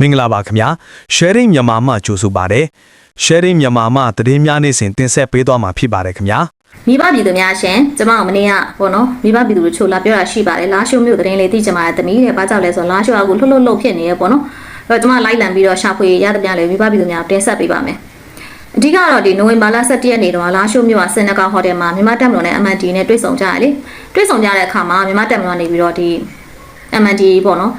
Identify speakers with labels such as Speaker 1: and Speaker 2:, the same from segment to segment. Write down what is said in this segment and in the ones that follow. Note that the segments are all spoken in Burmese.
Speaker 1: မင်္ဂလာပါခင်ဗျာ sharing မြန်မာမှကြိုဆိုပါတယ် sharing မြန်မာမှသတင်းများနေ့စဉ်တင်ဆက်ပေးသွားမှာဖြစ်ပါတယ်ခင်ဗျာ
Speaker 2: မိဘပြည်သူများရှင်ကျမတို့မနေ့ကပေါ့နော်မိဘပြည်သူတို့ချိုလာပြောတာရှိပါတယ်လာရှိုးမြို့သတင်းလေးသိကြမှာတမီးတဲ့ဘာကြောင့်လဲဆိုတော့လာရှိုးအကူလှုပ်လှုပ်လှုပ်ဖြစ်နေရပေါ့နော်အဲ့တော့ကျမလိုက်လံပြီးတော့ရှာဖွေရတဲ့ပြန်လေမိဘပြည်သူများတင်ဆက်ပေးပါမယ်အဓိကတော့ဒီနိုဝင်ဘာလ17ရက်နေ့တော့လာရှိုးမြို့ကစင်နဂါဟိုတယ်မှာမြန်မာတက်မတော်နဲ့ MND နဲ့တွေ့ဆုံကြရလေတွေ့ဆုံကြတဲ့အခါမှာမြန်မာတက်မတော်နေပြီးတော့ဒီ MND ပေါ့နော်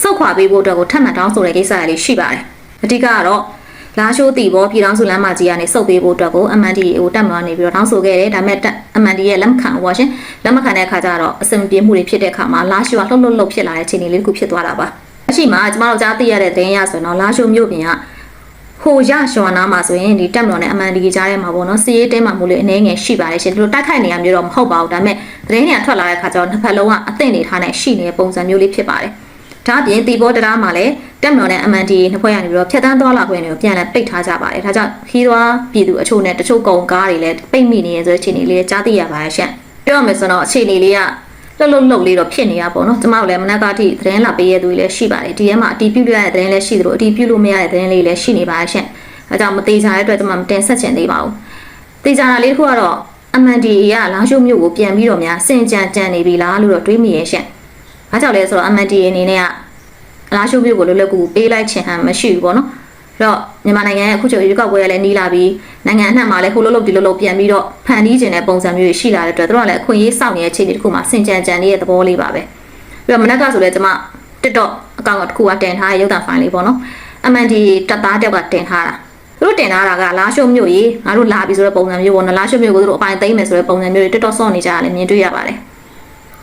Speaker 2: စုတ်ခွာပေးဖို့အတွက်ကိုထပ်မံတောင်းဆိုတဲ့ကိစ္စလေးရှိပါတယ်အဓိကကတော့လာရှိုးတီဘောပြည်တော်စုလမ်းမကြီးကနေစုပ်ပေးဖို့အတွက်ကို MND ကိုတက်မလို့နေပြီးတော့တောင်းဆိုခဲ့တယ်ဒါပေမဲ့တက် MND ရဲ့လက်မခံဘူးပါရှင်လက်မခံတဲ့အခါကျတော့အဆင်ပြေမှုတွေဖြစ်တဲ့အခါမှာလာရှိုးကလှုပ်လှုပ်လှုပ်ဖြစ်လာတဲ့အခြေအနေလေးတစ်ခုဖြစ်သွားတာပါအရှိမကျမတို့ကြားသိရတဲ့သတင်းရဆိုရင်တော့လာရှိုးမြို့ပြင်ကဟိုရရွှာနာမှာဆိုရင်ဒီတက်မလို့နဲ့ MND ကြားထဲမှာပေါ့နော်စီးရေးတဲမှာမို့လို့အနေငယ်ရှိပါတယ်ရှင်ဒီလိုတိုက်ခိုက်နေရမျိုးတော့မဟုတ်ပါဘူးဒါပေမဲ့သတင်းတွေကထွက်လာတဲ့အခါကျတော့နှစ်ဖက်လုံးကအသင့်နေထားတဲ့ရှိနေတဲ့ပုံစံမျိုးလေးဖြစ်ပါတယ် ဒါအပြင်တီဘောတရားမှာလည်းတက်မတော်နဲ့ MND နှစ်ဖွဲ့ရနေပြီးတော့ဖြတ်တန်းသွားလာခွင့်တွေကိုပြန်လည်ပိတ်ထားကြပါတယ်။ဒါကြောင့်ခီးသွားပြည်သူအချို့နဲ့တချို့ကုန်ကားတွေလည်းပိတ်မိနေရဆိုတဲ့အခြေအနေလေးကြားသိရပါတယ်ရှင့်။ပြောရမယ်ဆိုတော့အခြေအနေလေးကလှုပ်လှုပ်လှုပ်လေးတော့ဖြစ်နေရပါတော့။ကျမတို့လည်းမနက်ကအထိသတင်းလာပေးရသူတွေလည်းရှိပါတယ်။ဒီထဲမှာအတီးပြုတ်ရတဲ့သတင်းလည်းရှိသလိုအတီးပြုတ်လို့မရတဲ့သတင်းလေးလည်းရှိနေပါတယ်ရှင့်။ဒါကြောင့်မသေးချာတဲ့အတွက်ကျမမတင်ဆက်ချင်သေးပါဘူး။သေချာတာလေးတစ်ခုကတော့ MND ကလာရှုမြို့ကိုပြန်ပြီးတော့များစင်ကြံကြံနေပြီလားလို့တော့တွေးမိရဲ့ရှင့်။ ဘာကြောင့်လဲဆိုတော့ MND အနေနဲ့ကအလားရှုပ်ပြုတ်ကိုလွယ်လွယ်ကူကူပေးလိုက်ခြင်းဟန်မရှိဘူးပေါ့နော်အဲ့တော့မြန်မာနိုင်ငံရဲ့အခုချိန်ရွေးကောက်ပွဲရလည်းနီးလာပြီးနိုင်ငံအနှံ့မှာလည်းဟိုလိုလိုဒီလိုလိုပြန်ပြီးတော့ဖန်တီးခြင်းတဲ့ပုံစံမျိုးတွေရှိလာတဲ့အတွက်တို့ကလည်းအခွင့်အရေးစောင့်နေတဲ့အခြေအနေတစ်ခုမှာစင်ကြံကြံနေတဲ့သဘောလေးပါပဲပြီးတော့မနက်ကဆိုလည်းကျွန်မ TikTok အကောင့်တစ်ခုကတင်ထားတဲ့ရုပ်သံဖိုင်လေးပေါ့နော် MND တက်သားတယောက်ကတင်ထားတာသူတို့တင်ထားတာကလာရှုံမြို့ကြီးငါတို့လာပြီဆိုတဲ့ပုံစံမျိုးပေါ့နော်လာရှုံမြို့ကိုသူတို့အပိုင်းသိမ်းမယ်ဆိုတဲ့ပုံစံမျိုးတွေ TikTok ဆော့နေကြရတယ်မြင်တွေ့ရပါတယ်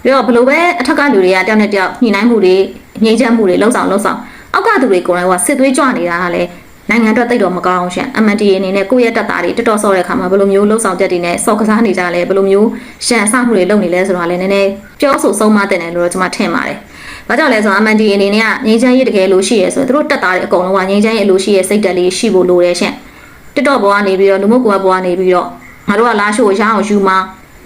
Speaker 2: ပြီးတော့ဘလို့ပဲအထက်ကလူတွေကတယောက်နဲ့တယောက်ညှိနှိုင်းမှုတွေငြိမ်းချမ်းမှုတွေလှုပ်ဆောင်လှုပ်ဆောင်အောက်ကသူတွေကိုယ်တိုင်ကစစ်သွေးကြွနေတာကလည်းနိုင်ငံအတွက်တိတ်တော့မကောင်းအောင်ရှင့် MNDA အနေနဲ့ကိုယ့်ရဲ့တက်သားတွေတက်တော်ဆော့တဲ့ခါမှာဘယ်လိုမျိုးလှုပ်ဆောင်ချက်တွေနဲ့စော်ကစားနေကြလဲဘယ်လိုမျိုးရှန်အဆမှုတွေလုပ်နေလဲဆိုတော့လည်းနည်းနည်းပြောဆိုဆုံးမတဲ့တယ်လို့တော့ကျွန်မထင်ပါတယ်။ဘာကြောင့်လဲဆိုတော့ MNDA အနေနဲ့ကငြိမ်းချမ်းရေးတကယ်လို့ရှိရဲဆိုရင်သူတို့တက်သားတွေအကုန်လုံးကငြိမ်းချမ်းရေးလို့ရှိရဲစိတ်တက်လေးရှိဖို့လိုတယ်ရှင့်။ TikTok ပေါ်ကနေပြီးတော့လူမှုကွန်ရက်ပေါ်ကနေပြီးတော့ငါတို့ကလာရှို့ရအောင်ယူမှာ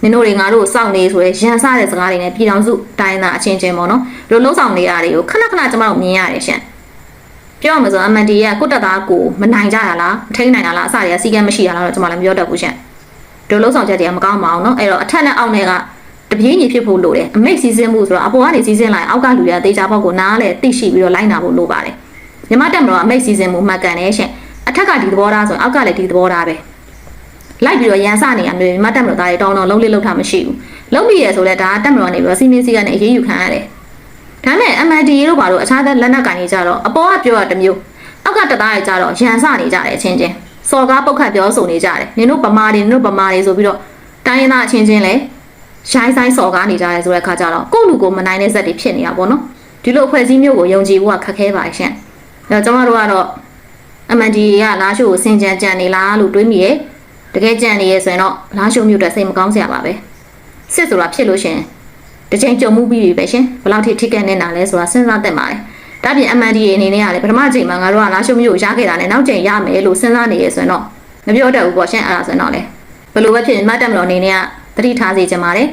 Speaker 2: နင်တို့တွေငါတို့စောင့်နေဆိုရဲရန်စားတဲ့စကားတွေနဲ့ပြည်တော်စုတိုင်းသားအချင်းချင်းပေါ့နော်တို့လှုပ်ဆောင်နေရတွေကိုခဏခဏကျမတို့မြင်ရတယ်ရှင်ပြောရမှာဆိုအမန်တီကကိုတက်သားကိုမနိုင်ကြတာလားမထိန်နိုင်တာလားအစတွေကစီကံမရှိတာလားတော့ကျမလည်းမပြောတတ်ဘူးရှင်တို့လှုပ်ဆောင်ချက်တွေကမကောင်းပါဘူးနော်အဲ့တော့အထက်နဲ့အောက်နဲ့ကတပြေးညီဖြစ်ဖို့လိုတယ်အမိတ်စီစဉ်မှုဆိုတော့အပေါ်ကနေစီစဉ်လိုက်အောက်ကလူတွေကတေချာပေါက်ကိုနားလဲသိရှိပြီးတော့လိုက်နာဖို့လိုပါတယ်ညီမတက်မတော်အမိတ်စီစဉ်မှုမှတ်ကန်တယ်ရှင်အထက်ကဒီသဘောထားဆိုရင်အောက်ကလည်းဒီသဘောထားပဲ လိုက်ပြီးတော့ရန်စနေရမျိုးမတက်မလို့သားတွေတောင်းတော့လုံးလေးလုံးထားမရှိဘူးလုံးပြီးရဆိုလဲဒါကတက်မလို့နေပြီးတော့စီမင်းစီကနေအေးအေးယူခံရတယ်ဒါနဲ့ MND တို့ဘာလို့အခြားတဲ့လက်နက်ကန်ကြီးကြတော့အပေါ်ကပြောရတစ်မျိုးအောက်ကတက်သားတွေကြတော့ရန်စနေကြတယ်အချင်းချင်းစော်ကားပုတ်ခတ်ပြောဆိုနေကြတယ်နင်တို့ဗမာတွေနင်တို့ဗမာတွေဆိုပြီးတော့တိုင်းရင်းသားအချင်းချင်းလဲရိုင်းဆိုင်စော်ကားနေကြတယ်ဆိုတဲ့အခါကျတော့ကိုယ့်လူကိုမနိုင်တဲ့ဇက်တွေဖြစ်နေတာပေါ့နော်ဒီလိုအဖွဲ့အစည်းမျိုးကိုယုံကြည်ဖို့ကခက်ခဲပါရှင်အဲတော့ကျွန်တော်တို့ကတော့ MND ကလာရှို့ကိုစင်ကြံကြံနေလားလို့တွေးမိရဲ့ တကယ်ကြံနေရဲဆိုရင်တော့လားရှုံမြို့တက်စိတ်မကောင်းစရာပါပဲစစ်ဆိုတာဖြစ်လို့ရှရင်တစ်ချိန်ကြုံမှုပြီးပြီပဲရှင်ဘယ်လောက်ထိထိကက်နေတာလဲဆိုတာစဉ်းစားတတ်ပါတယ်ဒါပြင် MNDA အနေနဲ့ကလည်းပထမချိန်မှာငါတို့ကလားရှုံမြို့ကိုရခဲ့တာနဲ့နောက်ချိန်ရမယ်လို့စဉ်းစားနေရဲဆိုရင်တော့မပြောတတ်ဘူးပေါ့ရှင်အဲ့ဒါဆိုရင်တော့လေဘယ်လိုပဲဖြစ်မတ်တက်မလို့အနေနဲ့ကတတိထားစေချင်ပါတယ်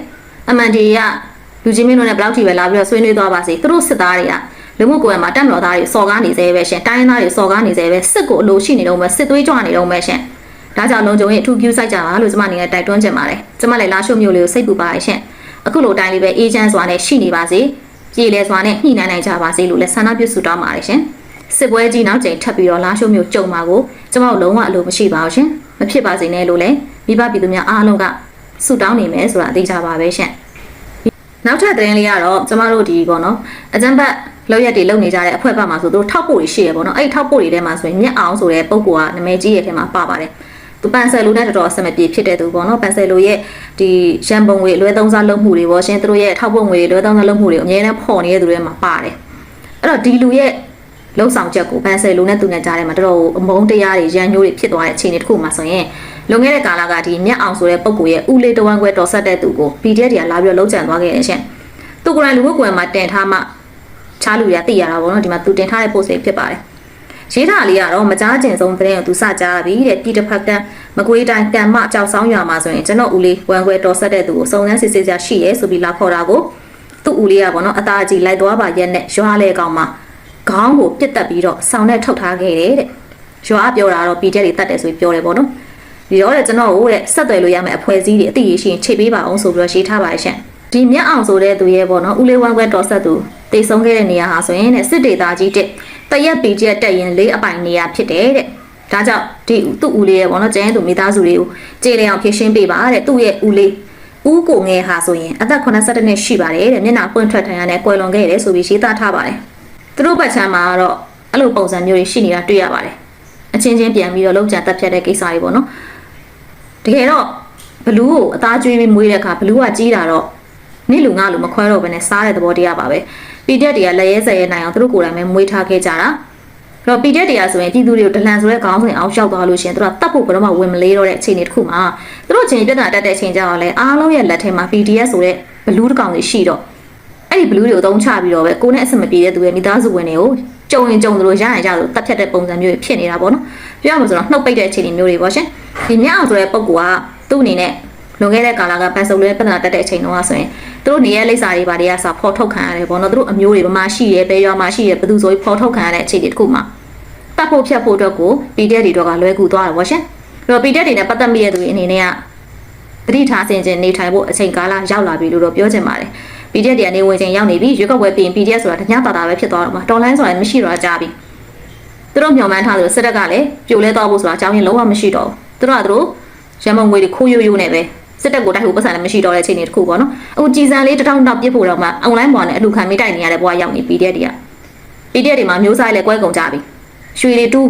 Speaker 2: MNDA ကလူချင်းမင်းတို့နဲ့ဘယ်လောက်ထိပဲလာပြီးတော့ဆွေးနွေးသွားပါစေသူတို့စစ်သားတွေကလူမှုကွယ်မှာတက်မတော်သားတွေစော်ကားနေသေးပဲရှင်တိုင်းသားတွေစော်ကားနေသေးပဲစစ်ကိုအလိုရှိနေတော့ပဲစစ်သွေးကြွနေတော့ပဲရှင် ဒါကြောင့်လုံခြုံရေးအထူးပြုစိုက်ကြပါလို့ကျမအနေနဲ့တိုက်တွန်းချင်ပါတယ်။ကျမလည်းလာရှုမျိုးလေးကိုစိတ်ပူပါရဲ့ရှင်။အခုလိုတိုင်းလေးပဲအေဂျင့်စွာနဲ့ရှိနေပါစေ။ပြည်လဲစွာနဲ့ညှိနှိုင်းနိုင်ကြပါစေလို့လည်းဆန္ဒပြုဆုတောင်းပါတယ်ရှင်။စစ်ပွဲကြီးနောက်ချိန်ထပ်ပြီးတော့လာရှုမျိုးကြုံမှာကိုကျမတို့လုံးဝအလိုမရှိပါဘူးရှင်။မဖြစ်ပါစေနဲ့လို့လည်းမိဘပြည်သူများအားလုံးကဆုတောင်းနေမယ်ဆိုတာသိကြပါပဲရှင်။နောက်ထပ်သတင်းလေးကတော့ကျမတို့ဒီပေါ့နော်အကြံဘတ်လောက်ရက်တွေလုံနေကြတဲ့အဖွဲ့ဘက်မှာဆိုသူတို့ထောက်ပို့တွေရှိရပေါ့နော်အဲ့ဒီထောက်ပို့တွေထဲမှာဆိုရင်မြက်အောင်ဆိုတဲ့ပုံကောကနာမည်ကြီးရဲ့ထဲမှာပါပါတယ် သူပန်ဆယ်လိုနဲ့တော်တော်အဆင်မပြေဖြစ်တဲ့သူပေါ့နော်ပန်ဆယ်လိုရဲ့ဒီရန်ပုံငွေလွဲသုံးစားလုပ်မှုတွေပေါ့ရှင်သူတို့ရဲ့ထောက်ပို့ငွေလွဲသုံးစားလုပ်မှုတွေအများနဲ့ဖော်နေတဲ့သူတွေမှာပါတယ်အဲ့တော့ဒီလူရဲ့လုံဆောင်ချက်ကိုပန်ဆယ်လိုနဲ့သူနဲ့ကြားထဲမှာတော်တော်အမုန်းတရားတွေရန်ညိုးတွေဖြစ်သွားတဲ့အခြေအနေတစ်ခုမှာဆိုရင်လွန်ခဲ့တဲ့ကာလကဒီမြက်အောင်ဆိုတဲ့ပုံကိုရဲ့ဦးလေးတဝမ်းခွဲတော်ဆက်တဲ့သူကို PDF တွေကလာပြီးတော့လုံးချန်သွားခဲ့တယ်ရှင်သူကိုယ်တိုင်လူမှုကွန်ရက်မှာတင်ထားမှချားလူရသိရတာပေါ့နော်ဒီမှာသူတင်ထားတဲ့ post လေးဖြစ်ပါတယ် ရေးထားလေးကတော့မကြားကျင်ဆုံးသတင်းကိုသူစကြားပြီတဲ့ပြည်တစ်ဖက်ကမကွေးတိုင်းကံမကြောက်ဆောင်ရွာမှာဆိုရင်ကျွန်တော်ဦးလေးဝမ်ခွဲတော်ဆက်တဲ့သူကိုစုံစမ်းစစ်ဆေးကြရှိရဲဆိုပြီးလာခေါ်တာကိုသူ့ဦးလေးကပေါ့နော်အသားကြီးလိုက်သွားပါရက်နဲ့ရွာလေကောင်မှာခေါင်းကိုပြစ်တက်ပြီးတော့ဆောင်းနဲ့ထုတ်ထားခဲ့တယ်တဲ့ရွာပြောတာတော့ PDF တွေတတ်တယ်ဆိုပြီးပြောတယ်ပေါ့နော်ဒီတော့တဲ့ကျွန်တော်ကိုတဲ့ဆက်သွယ်လို့ရမယ့်အဖွဲ့အစည်းတွေအသိရရှိရင်ချိန်ပေးပါအောင်ဆိုပြီးတော့ရေးထားပါတယ်ရှင်ဒီမြတ်အောင်ဆိုတဲ့သူရဲ့ပေါ့နော်ဦးလေးဝမ်းခွဲတော်ဆက်သူ တိတ်ဆုံးခဲ့တဲ့နေရာဟာဆိုရင်တဲ့စစ်ဒေသကြီးတဲ့တရက် PDF တက်ရင်လေးအပိုင်နေရာဖြစ်တယ်တဲ့ဒါကြောင့်ဒီသူ့ဦးလေးရဲ့ပေါ့နော်ကျန်းသူမိသားစုတွေကိုကြေလျအောင်ဖြည့်ရှင်းပေးပါတဲ့သူ့ရဲ့ဦးလေးဦးကိုငယ်ဟာဆိုရင်အသက်82နှစ်ရှိပါတယ်တဲ့မျက်နှာပွင့်ထွက်ထိုင်ရတဲ့ကွယ်လွန်ခဲ့တယ်ဆိုပြီးရေးသားထားပါတယ်သူတို့ဘက်ချမ်းမှာတော့အဲ့လိုပုံစံမျိုးတွေရှိနေတာတွေ့ရပါတယ်အချင်းချင်းပြန်ပြီးတော့လုံးချတက်ဖြတ်တဲ့ကိစ္စတွေပေါ့နော်တကယ်တော့ဘလူးကိုအသားကျွေးပြီးမွေးတဲ့အခါဘလူးကကြီးတာတော့နေလူငါလူမခွဲတော့ဘဲနဲ့စားတဲ့သဘောတရားပါပဲ ပီတက်တွေကလက်ရဲဆဲရဲနိုင်အောင်သူတို့ကိုယ်တိုင်ပဲမွေးထားခဲ့ကြတာအဲ့တော့ပီတက်တွေကဆိုရင်ပြည်သူတွေကိုဒလန်ဆိုတဲ့ခေါင်းစဉ်အောင်ရောက်သွားလို့ရှိရင်သူတို့ကတတ်ဖို့ဘယ်တော့မှဝင်မလေးတော့တဲ့အခြေအနေတစ်ခုမှာသူတို့ချင်းပြဿနာတက်တဲ့အချိန်ကျတော့လေအားလုံးရဲ့လက်ထဲမှာ PDF ဆိုတဲ့ဘလူးတစ်ကောင်တွေရှိတော့အဲ့ဒီဘလူးတွေကိုအသုံးချပြီးတော့ပဲကိုယ်နဲ့အဆင်မပြေတဲ့သူရဲ့မိသားစုဝင်တွေကိုကြုံရင်ကြုံသလိုရရင်ရသလိုတက်ဖြတ်တဲ့ပုံစံမျိုးဖြစ်နေတာပေါ့နော်ပြောရမှာဆိုတော့နှုတ်ပိတ်တဲ့အခြေအနေမျိုးတွေပေါ့ရှင်ဒီမြအောင်ဆိုတဲ့ပုံကသူ့အနေနဲ့ လွန်ခဲ့တဲ့ကာလကပန်စုံလေးပြဿနာတက်တဲ့အချိန်တုန်းကဆိုရင်သူတို့နေရဲ့လိပ်စာတွေဘာတွေကစဖော်ထုတ်ခံရတယ်ပေါ့နော်သူတို့အမျိုးတွေဘာမှရှိရဲဘယ်ရွာမှာရှိရဲဘယ်သူဆိုပြီးဖော်ထုတ်ခံရတဲ့အခြေအနေတစ်ခုမှာတတ်ဖို့ဖြတ်ဖို့အတွက်ကို PDF တွေတော့ကလွဲကူသွားတယ်ပေါ့ရှင်အဲ့တော့ PDF တွေနဲ့ပတ်သက်မိတဲ့သူတွေအနေနဲ့ကသတိထားဆင်ခြင်နေထိုင်ဖို့အချိန်ကာလရောက်လာပြီလို့တော့ပြောချင်ပါတယ် PDF တွေကနေဝင်ချိန်ရောက်နေပြီရွေးကောက်ပွဲပြင် PDF ဆိုတာတ냐တာတာပဲဖြစ်သွားတော့မှာတော်လိုင်းဆိုတာမရှိတော့ကြပြီသူတို့မျှော်မှန်းထားသလိုစစ်တပ်ကလည်းပြိုလဲသွားဖို့ဆိုတာအကြောင်းရင်းလုံးဝမရှိတော့ဘူးသူတို့ကသူတို့ရမုံငွေတွေခိုးရိုးရိုးနဲ့ပဲ စစ်တပ်ကိုတိုက်ဖို့ပတ်စံလည်းမရှိတော့တဲ့အခြေအနေတစ်ခုပေါ့နော်အခုကြည်စံလေးတစ်ထောင်တောက်ပြစ်ဖို့တော့မှအွန်လိုင်းပေါ်နဲ့အလူခံမိတိုက်နေရတဲ့ဘဝရောက်နေ PDF တွေက PDF တွေမှာမျိုးစားလည်းကွဲကုန်ကြပြီရွှေတွေတူး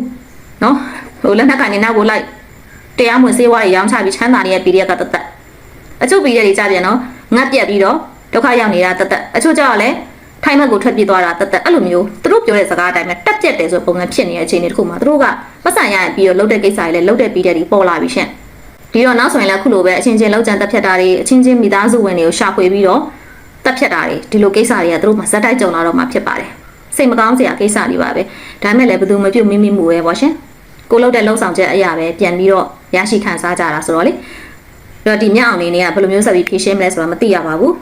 Speaker 2: နော်ဟိုလက်နက်ကနေနောက်ကိုလိုက်တရားမဝင်စေးဝါးတွေရောင်းချပြီးချမ်းသာနေတဲ့ PDF ကတသက်အချို့ PDF တွေကြပြန်နော်ငတ်ပြက်ပြီးတော့ဒုက္ခရောက်နေတာတသက်အချို့ကျတော့လည်းထိုင်းဘက်ကိုထွက်ပြေးသွားတာတသက်အဲ့လိုမျိုးသူတို့ပြောတဲ့စကားအတိုင်းပဲတက်ပြက်တယ်ဆိုပုံစံဖြစ်နေတဲ့အခြေအနေတစ်ခုမှာသူတို့ကပတ်စံရရင်ပြီးတော့လှုပ်တဲ့ကိစ္စတွေလည်းလှုပ်တဲ့ PDF တွေပေါ်လာပြီရှင့် ဒီတော့နောက်ဆိုရင်လည်းခုလိုပဲအချင်းချင်းလောက်ကြံတက်ဖြတ်တာတွေအချင်းချင်းမိသားစုဝင်တွေကိုရှာဖွေပြီးတော့တက်ဖြတ်တာတွေဒီလိုကိစ္စတွေကသူတို့မှဇက်တိုက်ကြုံလာတော့မှဖြစ်ပါတယ်စိတ်မကောင်းစရာကိစ္စတွေပါပဲဒါမဲ့လည်းဘယ်သူမပြုတ်မိမိမှုပဲပေါ့ရှင်ကိုလှုပ်တဲ့လှုပ်ဆောင်ချက်အရာပဲပြန်ပြီးတော့ရရှိခံစားကြတာဆိုတော့လေအဲ့တော့ဒီမြောက်အောင်လေးတွေကဘယ်လိုမျိုးဆက်ပြီးဖြည့်ရှင်းမလဲဆိုတာမသိရပါဘူး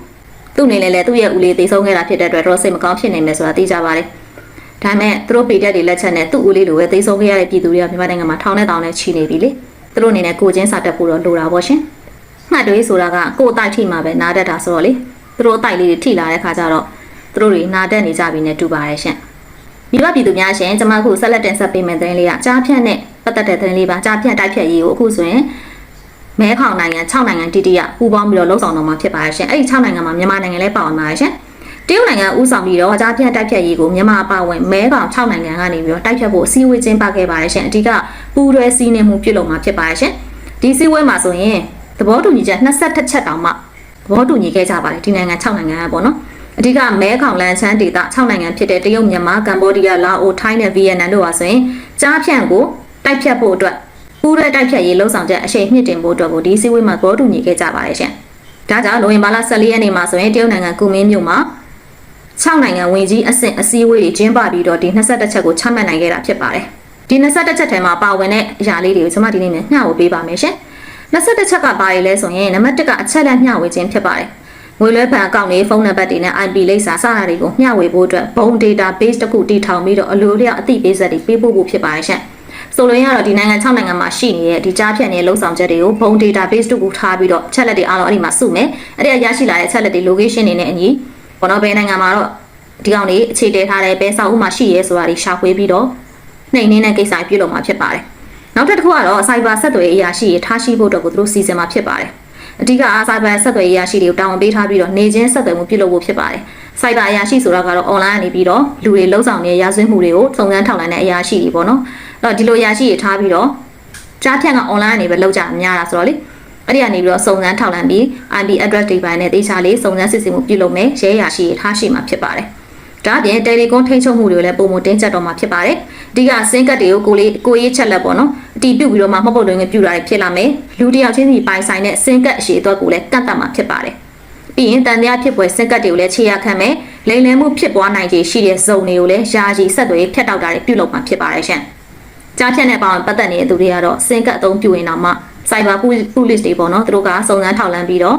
Speaker 2: သူ့အနေနဲ့လည်းသူ့ရဲ့ဦးလေးသိဆုံးခဲ့တာဖြစ်တဲ့အတွက်တော့စိတ်မကောင်းဖြစ်နေမယ်ဆိုတာသိကြပါတယ်ဒါမဲ့သူတို့ပေတက်တွေလက်ချက်နဲ့သူ့ဦးလေးလိုပဲသိဆုံးခဲ့ရတဲ့ပြည်သူတွေကမြန်မာနိုင်ငံမှာထောင်နဲ့တောင်နဲ့ချီနေပြီလေ သူတို့အနေနဲ့ကိုချင်းစာတက်ဖို့တော့လိုတာပေါ့ရှင်ငှက်တွေဆိုတာကကိုယ်အတိုက်ထိမှပဲနားတတ်တာဆိုတော့လေသူတို့အတိုက်လေးတွေထိလာတဲ့ခါကျတော့သူတို့တွေနာတက်နေကြပြီနဲ့တူပါတယ်ရှင်မိဘပြည်သူများရှင်ကျွန်မအခုဆက်လက်တင်ဆက်ပေးမယ့်သတင်းလေးကကြားဖြတ်နဲ့ပတ်သက်တဲ့သတင်းလေးပါကြားဖြတ်တိုက်ဖြတ်ရေးကိုအခုဆိုရင်မဲခေါင်နိုင်ငံ6နိုင်ငံတိတိယပူးပေါင်းပြီးတော့လှုပ်ဆောင်တော့မှာဖြစ်ပါတယ်ရှင်အဲ့ဒီ6နိုင်ငံမှာမြန်မာနိုင်ငံလည်းပါဝင်ပါတယ်ရှင် တရုတ်နိုင်ငံဥဆောင်ပြီးတော့ကြားဖြတ်တိုက်ဖြတ်ရေးကိုမြန်မာပါဝင်မဲခေါင်6နိုင်ငံကနေပြီးတော့တိုက်ဖြတ်ဖို့အစည်းအဝေးကျင်းပခဲ့ပါတယ်ရှင်အဓိကပူးတွဲစည်းနှင်းမှုပြုလုပ်မှာဖြစ်ပါတယ်ရှင်ဒီစည်းဝေးမှာဆိုရင်သဘောတူညီချက်22ချက်တောင်မှသဘောတူညီခဲ့ကြပါတယ်ဒီနိုင်ငံ6နိုင်ငံကပေါ့နော်အဓိကမဲခေါင်လန်ချမ်းဒေသ6နိုင်ငံဖြစ်တဲ့တရုတ်မြန်မာကမ္ဘောဒီးယားလာအိုထိုင်းနဲ့ဗီယက်နမ်တို့ဟာဆိုရင်ကြားဖြန့်ကိုတိုက်ဖြတ်ဖို့အတွက်ပူးရဲတိုက်ဖြတ်ရေးလှုံ့ဆော်ချက်အရှိန်မြင့်တင်ဖို့အတွက်ကိုဒီစည်းဝေးမှာသဘောတူညီခဲ့ကြပါတယ်ရှင်။ဒါကြောင့်နိုဝင်ဘာလ14ရက်နေ့မှာဆိုရင်တရုတ်နိုင်ငံကူမင်းမြို့မှာ 6နိုင်ငံဝင်ကြီးအဆင့်အစည်းအဝေးတွေကျင်းပပြီးတော့ဒီ22ချက်ကိုချမှတ်နိုင်ခဲ့တာဖြစ်ပါတယ်။ဒီ22ချက်ထဲမှာပါဝင်တဲ့အရာလေးတွေကိုကျွန်မဒီနေ့မျှဝေပေးပါမယ်ရှင်။22ချက်ကပါရလဲဆိုရင်နံပါတ်1ကအချက်လက်မျှဝေခြင်းဖြစ်ပါတယ်။ငွေလွှဲဖန်အကောင့်တွေဖုန်းနံပါတ်တွေနဲ့ IP လိပ်စာစတာတွေကိုမျှဝေဖို့အတွက်ဘုံ database တစ်ခုတည်ထောင်ပြီးတော့အလိုလျောက်အသိပေးဆက်တွေပေးပို့ဖို့ဖြစ်ပါတယ်ရှင်။ဆိုလိုရင်းကတော့ဒီနိုင်ငံ6နိုင်ငံမှာရှိနေတဲ့ဒီကြားဖြတ်နေတဲ့လုံဆောင်ချက်တွေကိုဘုံ database တစ်ခုထားပြီးတော့ချက်လက်တွေအားလုံးအဲ့ဒီမှာစုမယ်။အဲ့ဒီရရှိလာတဲ့ချက်လက်တွေ location တွေနဲ့အညီ ဘောနော်ဘယ်နိုင်ငံမှာတော့ဒီကောင်တွေအခြေတည်ထားတဲ့ဘယ်စာအုပ်မှာရှိရဲဆိုတာတွေရှာဖွေပြီးတော့နှိမ်နှင်းတဲ့ကိစ္စပြုလုပ်မှာဖြစ်ပါတယ်။နောက်တစ်ခုကတော့ cyber ဆက်သွယ်ရေးအရာရှိတွေထားရှိဖို့အတွက်ကိုသူတို့စီစဉ်မှာဖြစ်ပါတယ်။အဓိကအား cyber ဆက်သွယ်ရေးအရာရှိတွေကိုတာဝန်ပေးထားပြီးတော့နေချင်းဆက်သွယ်မှုပြုလုပ်ဖို့ဖြစ်ပါတယ်။ cyber အရာရှိဆိုတာကတော့ online ကနေပြီးတော့လူတွေလုံဆောင်နေတဲ့ရာဇဝတ်မှုတွေကိုစုံစမ်းထောက်လှမ်းတဲ့အရာရှိတွေပေါ့နော်။အဲ့တော့ဒီလိုအရာရှိတွေထားပြီးတော့ကြားဖြတ်က online ကနေပဲလောက်ကြများတာဆိုတော့လေ အဲ့ဒီကနေပြီးတော့စုံစမ်းထောက်လှမ်းပြီး IP address တွေပိုင်းနဲ့တေချာလေးစုံစမ်းစစ်ဆေးမှုပြုလုပ်မယ်ရဲရာရှိတွေထားရှိမှာဖြစ်ပါတယ်။ဒါအပြင်တယ်လီကွန်ထိန်းချုပ်မှုတွေကိုလည်းပုံမတင်းကျပ်တော့မှာဖြစ်ပါတယ်။အဓိကစင်ကတ်တွေကိုကိုလေးကိုရေးချက်လက်ပေါ့နော်။အတီးပြုတ်ပြီးတော့မှမှတ်ပုတ်တွေငပြူတာတွေဖြစ်လာမယ်။လူတစ်ယောက်ချင်းစီပိုင်ဆိုင်တဲ့စင်ကတ်အရှိအတွက်ကိုလည်းကန့်တတ်မှာဖြစ်ပါတယ်။ပြီးရင်တန်တရားဖြစ်ပွဲစင်ကတ်တွေကိုလည်းခြေရခံမယ်။လိမ်လည်မှုဖြစ်ပွားနိုင်ခြေရှိတဲ့ဇုံတွေကိုလည်းယာယီဆက်သွယ်ဖြတ်တောက်တာတွေပြုလုပ်မှာဖြစ်ပါတယ်ရှင်။ကြားဖြတ်တဲ့ပေါင်းပတ်သက်နေတဲ့သူတွေကတော့စင်ကတ်အသုံးပြုရင်တော့မှ cyber police တွေပေါ့နော်သူတို့ကစုံစမ်းထောက်လှမ်းပြီးတော့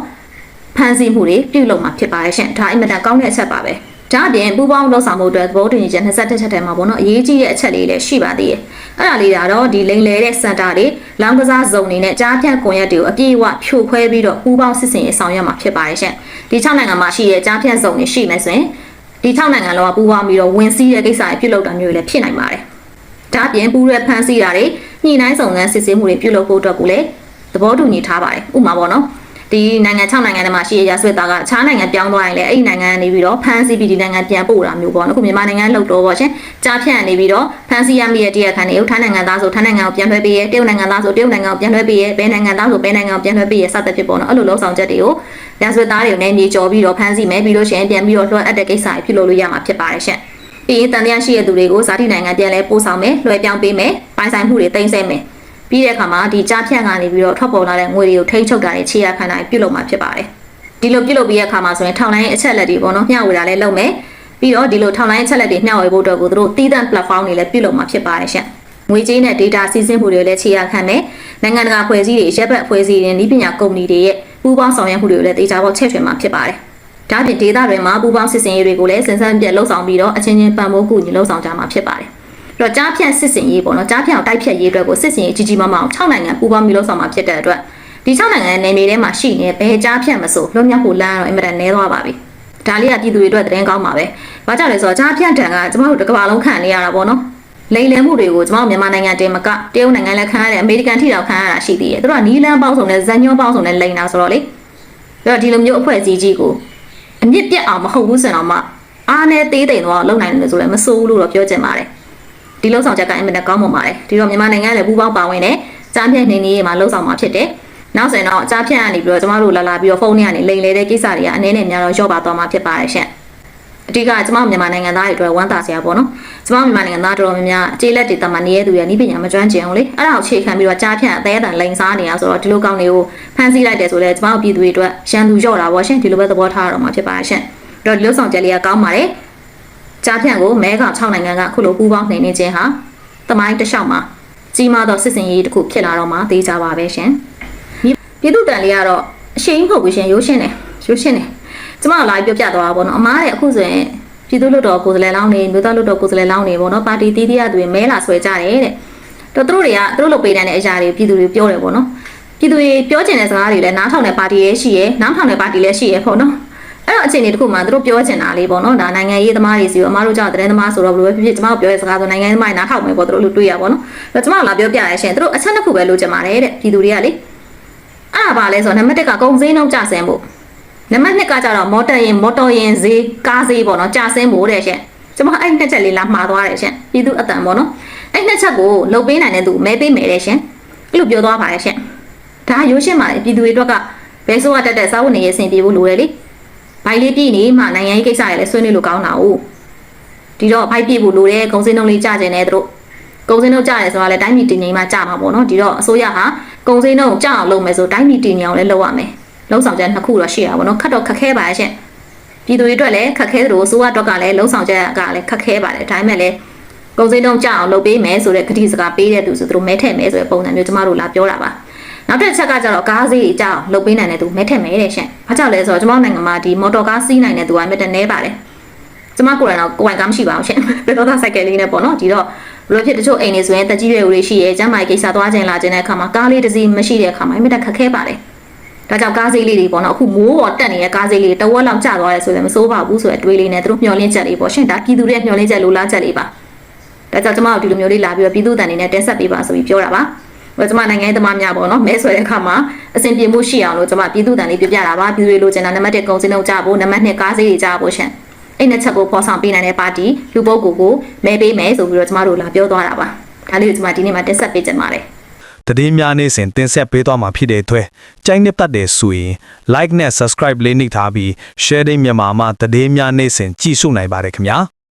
Speaker 2: ဖမ်းဆီးမှုတွေပြုလုပ်မှာဖြစ်ပါတယ်ရှင်။ဒါအင်မတန်ကောင်းတဲ့အချက်ပါပဲ။ဒါအပြင်ပူပေါင်းလှုပ်ဆောင်မှုအတွက်သဘောတူညီချက်27ချက်ထဲမှာပေါ့နော်အရေးကြီးတဲ့အချက်လေးလည်းရှိပါသေးတယ်။အဲ့ဒါလေးကတော့ဒီလိန်လေတဲ့စင်တာတွေလောင်းကစားဇုံတွေနဲ့ကြားဖြတ်ကွန်ရက်တွေကိုအပြည့်အဝဖြိုခွဲပြီးတော့ပူပေါင်းစစ်စင်ရေးဆောင်ရွက်မှာဖြစ်ပါတယ်ရှင်။ဒီ6နိုင်ငံမှာရှိတဲ့ကြားဖြတ်ဇုံတွေရှိမယ်ဆိုရင်ဒီ6နိုင်ငံလောကပူပေါင်းပြီးတော့ဝင်စီးတဲ့ကိစ္စတွေပြုလုပ်တာမျိုးတွေလည်းဖြစ်နိုင်ပါတယ်။ဒါအပြင်ပူရဲဖန်စီတာတွေညှိနှိုင်းဆောင်ငန်းစစ်ဆေးမှုတွေပြုလုပ်ဖို့အတွက်ကိုလည်း သဘောတူညီထားပါတယ်။ဥပမာပေါ့နော်။ဒီနိုင်ငံ6နိုင်ငံထဲမှာရှိရရဆွေသားကခြားနိုင်ငံပြောင်းသွားရင်လည်းအဲ့ဒီနိုင်ငံကနေပြီးတော့ဖန်စီပြီးဒီနိုင်ငံပြန်ပို့တာမျိုးပေါ့နော်အခုမြန်မာနိုင်ငံလှုပ်တော့ပေါ့ရှင်ကြားဖြန့်နေပြီးတော့ဖန်စီရမိရဲ့တရားခံတွေကိုထိုင်းနိုင်ငံသားဆိုထိုင်းနိုင်ငံကိုပြန်လွှဲပေးရဲတရုတ်နိုင်ငံသားဆိုတရုတ်နိုင်ငံကိုပြန်လွှဲပေးရဲဘယ်နိုင်ငံသားဆိုဘယ်နိုင်ငံကိုပြန်လွှဲပေးရဲစသဖြင့်ပေါ့နော်အဲ့လိုလုံးဆောင်ချက်တွေကိုရဆွေသားတွေကိုလည်းမြေကျော်ပြီးတော့ဖန်စီမယ်ပြီးလို့ရှိရင်ပြန်ပြီးတော့လွှဲအပ်တဲ့ကိစ္စတွေပြုလုပ်လို့ရမှာဖြစ်ပါတယ်ရှင်ပြီးရင်တန်တရားရှိတဲ့သူတွေကိုဇာတိနိုင်ငံပြန်လဲပို့ဆောင်မယ်လွှဲပြောင်းပေးမယ်ပိုင်ဆိုင်မှုတွေတင်ဆက်မယ် ပြီးတဲ့အခါမှာဒီကြားဖြန့်ကနေပြီးတော့ထွက်ပေါ်လာတဲ့ငွေတွေကိုထိန်းချုပ်တာတွေခြေရခံတာတွေပြုလုပ်မှာဖြစ်ပါတယ်ဒီလိုပြုလုပ်ပြီးတဲ့အခါမှာဆိုရင်ထောင်လိုင်းအချက်လက်တွေပေါ့နော်မျှဝေတာလည်းလုပ်မယ်ပြီးတော့ဒီလိုထောင်လိုင်းအချက်လက်တွေမျှဝေဖို့အတွက်ကိုသူတို့တည်တံ့ platform တွေလည်းပြုလုပ်မှာဖြစ်ပါတယ်ရှင့်ငွေကြေးနဲ့ data စီးဆင်းမှုတွေလည်းခြေရခံမယ်နိုင်ငံတကာဖွဲ့စည်းတွေရပ်ဘက်ဖွဲ့စည်းတွေနည်းပညာကုမ္ပဏီတွေရဲ့ပူးပေါင်းဆောင်ရွက်မှုတွေကိုလည်းတေချာပေါက်ချက်ထွင်မှာဖြစ်ပါတယ်ဒါ့အပြင်ဒေတာတွေမှာပူးပေါင်းစစ်စင်ရေးတွေကိုလည်းစင်စမ်းပြတ်လှုပ်ဆောင်ပြီးတော့အချင်းချင်းပံ့ပိုးကူညီလှုပ်ဆောင်ကြမှာဖြစ်ပါတယ်။ အဲ့တော့ကြားဖြန့်စစ်စင်ရေးပေါ့နော်ကြားဖြန့်အောင်တိုက်ဖြတ်ရေးအတွက်ကိုစစ်စင်ရေးကြီးကြီးမားမားအောင်6နိုင်ငံပူးပေါင်းပြီးလှုပ်ဆောင်မှာဖြစ်တဲ့အတွက်ဒီ6နိုင်ငံရဲ့နယ်မြေထဲမှာရှိနေဘယ်ကြားဖြန့်မဆိုလွတ်မြောက်ဖို့လမ်းတော့အင်မတန်နည်းသွားပါပြီ။ဒါလေးကပြည်သူတွေအတွက်သတင်းကောင်းပါပဲ။ဘာကြောင့်လဲဆိုတော့ကြားဖြန့်တန်ကကျမတို့တစ်ကမ္ဘာလုံးခံနေရတာပေါ့နော်။လိမ်လည်မှုတွေကိုကျမတို့မြန်မာနိုင်ငံတင်မကတရုတ်နိုင်ငံလည်းခံရတယ်အမေရိကန်ထိတောင်ခံရတာရှိသေးတယ်။သူတို့ကနီးလန်းပေါင်းစုံနဲ့ဇန်ညွန်းပေါင်းစုံနဲ့လိမ်တာဆိုတော့လေ။အဲ့တော့ဒီလိုမျိုးအဖွဲ့အစည်းကြီးကိုအမြင့်ပြတ်အောင်မဟုတ်ဘူးဆိုတော့မှအားနဲ့သေးတိမ်တော့လုံနိုင်တယ်ဆိုလည်းမစိုးဘူးလို့တော့ပြောချင်ပါတယ် ဒီလုံဆောင်ချက်ကအင်မတန်ကောင်းပါပါတယ်ဒီတော့မြန်မာနိုင်ငံလည်းပူပေါင်းပါဝင်တယ်ကြားဖြတ်နေနေရေးမှာလုံဆောင်မှာဖြစ်တယ်နောက်ဆိုရင်တော့ကြားဖြတ်ကနေပြီးတော့ကျမတို့လာလာပြီးတော့ဖုန်းထဲကနေလိမ်လေတဲ့ကိစ္စတွေကအနည်းနဲ့များတော့ရော့ပါသွားမှာဖြစ်ပါတယ်ရှင့်အဓိကကျမတို့မြန်မာနိုင်ငံသားတွေအတွက်ဝမ်းသာစရာပေါ့နော်ကျမတို့မြန်မာနိုင်ငံသားတော်တော်များများအခြေလက်တွေတမန်နေတဲ့သူတွေနီးပညာမကျွမ်းကျင်အောင်လေအဲ့ဒါကိုခြေခံပြီးတော့ကြားဖြတ်အသေးအတန်လိန်စားနေရဆိုတော့ဒီလိုကောင်းတွေကိုဖန်ဆီးလိုက်တယ်ဆိုတော့ကျမတို့ပြည်သူတွေအတွက်ရန်သူလျှော့တာပေါ့ရှင်ဒီလိုပဲသဘောထားရတော့မှာဖြစ်ပါရှင့်အဲ့တော့ဒီလိုဆောင်ချက်လေးကကောင်းပါတယ် ကြားဖြတ်ကိုမဲကောင်6နိုင်ငံကခုလိုပူးပေါင်းနေနေခြင်းဟာတမိုင်းတစ်လျှောက်မှာကြီးမားသောစစ်စင်ရေးတစ်ခုဖြစ်လာတော့မှသိကြပါပဲရှင်ပြည်သူတန်လေးကတော့အရှိန်မဟုတ်ဘူးရှင်ရိုးရှင်းတယ်ရိုးရှင်းတယ်ကျမတို့လာပြီးပြောပြသွားတာပေါ့နော်အမားတဲ့အခုဆိုရင်ပြည်သူ့လွတ်တော်ကိုယ်စားလှယ်လောင်းနေမြို့သားလွတ်တော်ကိုယ်စားလှယ်လောင်းနေပေါ့နော်ပါတီတီးတီးရသူတွေမဲလာဆွဲကြတယ်တဲ့တော့သူတို့တွေကသူတို့လုပ်ပေးတဲ့အရာတွေပြည်သူတွေပြောတယ်ပေါ့နော်ပြည်သူတွေပြောချင်တဲ့စကားတွေလည်းနားထောင်တဲ့ပါတီရဲ့ရှိရဲ့နားထောင်တဲ့ပါတီလည်းရှိရဲ့ပေါ့နော် အဲ့တော့အခြေအနေတစ်ခုမှာသူတို့ပြောချင်တာလေးပေါ့နော်ဒါနိုင်ငံရေးသမားတွေစီရောအမားတို့ကြောင့်သတင်းသမားဆိုတော့ဘယ်လိုပဲဖြစ်ဖြစ်ကျမတို့ပြောတဲ့စကားဆိုနိုင်ငံရေးသမားတွေနားထောင်မယ်ပေါ့သူတို့လို့တွေးရပါတော့တော့ကျမတို့လာပြောပြရရှင်သူတို့အချက်တစ်ခုပဲလိုချင်ပါတယ်တဲ့ပြည်သူတွေကလေအဲ့ဒါပါလဲဆိုတော့နံပါတ်1ကကုန်စည်နှုန်းကျဆင်းဖို့နံပါတ်2ကကြတော့မော်တော်ယာဉ်မော်တော်ယာဉ်ဈေးကားဈေးပေါ့နော်ကျဆင်းဖို့တဲ့ရှင်ကျမအဲ့နှစ်ချက်လေးလာမှားသွားတယ်ရှင်ပြည်သူအတန်ပေါ့နော်အဲ့နှစ်ချက်ကိုလုတ်ပေးနိုင်တဲ့သူမဲပေးမယ်တဲ့ရှင်အဲ့လိုပြောသွားပါတယ်ရှင်ဒါရိုးရှင်းပါတယ်ပြည်သူတွေအတွက်ကဘယ်ဆိုကတက်တဲ့စာဝတ်နေရေးအဆင်ပြေဖို့လိုတယ်လေ ဘိုင်လေးပြည်နေမှနိုင်ငံရေးကိစ္စတွေလည်းဆွေးနွေးလို့ကောင်းတာ ਉਹ ဒီတော့ဘိုက်ပြဖို့လိုတယ်ဂုံစင်းနှုံးလေးကြကျင်တယ်သူတို့ဂုံစင်းနှုံးကြတယ်ဆိုတာလည်းတိုင်းပြည်တည်ငြိမ်မှကြမှာပေါ့နော်ဒီတော့အစိုးရဟာဂုံစင်းနှုံးကြအောင်လုပ်မယ်ဆိုတိုင်းပြည်တည်ငြိမ်အောင်လည်းလုပ်ရမယ်လုံဆောင်ချက်နှစ်ခုတော့ရှိတာပေါ့နော်ခတ်တော့ခက်ခဲပါရဲ့ရှင်ပြည်သူတွေအတွက်လည်းခက်ခဲသလိုအစိုးရအတွက်ကလည်းလုံဆောင်ချက်ကလည်းခက်ခဲပါတယ်ဒါပေမဲ့လည်းဂုံစင်းနှုံးကြအောင်လုပ်ပေးမယ်ဆိုတဲ့ကတိစကားပေးတဲ့သူဆိုသူတို့မဲထည့်မယ်ဆိုတဲ့ပုံစံမျိုးကျမတို့လာပြောတာပါ နောက်တစ်ချက်ကကျတော့ကားစီးကြီးကြောက်လုတ်ပေးနိုင်တဲ့သူမဲထက်မဲတဲ့ရှင်။ဘာကြောင့်လဲဆိုတော့ကျွန်မနိုင်ငံမှာဒီမော်တော်ကားစီးနိုင်တဲ့သူကမြတ်တဲ့နဲပါတယ်။ကျွန်မကိုယ်တိုင်တော့ကိုယ်ပိုင်ကားမရှိပါဘူးရှင်။ဘယ်တော့သာစိုက်ကယ်လေးနဲ့ပေါ့နော်ဒီတော့ဘလို့ဖြစ်တချို့အိမ်တွေဆိုရင်တက်ကြီးရွယ်ဦးတွေရှိရဲကျမ်းမာရေးကိစ္စသွားခြင်းလာခြင်းတဲ့အခါမှာကားလေးတစ်စီးမရှိတဲ့အခါမှာအမြတ်တက်ခက်ခဲပါတယ်။ဒါကြောင့်ကားစီးလေးတွေပေါ့နော်အခုမိုးပေါ်တက်နေတဲ့ကားစီးလေးတဝက်လောက်ကျသွားတယ်ဆိုရင်မစိုးပါဘူးဆိုတဲ့အတွေးလေးနဲ့သူတို့မျှော်လင့်ချက်လေးပေါ့ရှင်ဒါပြည်သူတွေမျှော်လင့်ချက်လိုလားချက်လေးပါ။ဒါကြောင့်ကျွန်မတို့ဒီလိုမျိုးလေးလာပြီးတော့ပြည်သူတန်နေနဲ့တင်ဆက်ပေးပါဆိုပြီးပြောတာပါ။ဟို ကျွန်မနိုင်ငံရေးသမားများပေါ့နော်မဲဆွဲတဲ့အခါမှာအဆင်ပြေမှုရှိအောင်လို့ကျွန်မပြည်သူတန်လေးပြပြတာပါပြည်သူတွေလိုချင်တာနံပါတ်1ကုန်စည်နှုန်းကြဖို့နံပါတ်2ကားစီးတွေကြဖို့ရှင်အဲ့နှစ်ချက်ကိုပေါ်ဆောင်ပေးနိုင်တဲ့ပါတီလူပုဂ္ဂိုလ်ကိုမဲပေးမယ်ဆိုပြီးတော့ကျွန်မတို့လာပြောသွားတာပါဒါလေးကိုကျွန်မဒီနေ့မှာတင်ဆက်ပေးချင်ပါတယ်
Speaker 1: တည်င်းများနေစဉ်တင်ဆက်ပေးသွားမှာဖြစ်တဲ့အတွက်ကြိုင်းနှစ်ပတ်တယ်ဆိုရင် like နဲ့ subscribe လေးနှိပ်ထားပြီး sharing မြန်မာမှာတည်င်းများနေစဉ်ကြည့်ရှုနိုင်ပါတယ်ခင်ဗျာ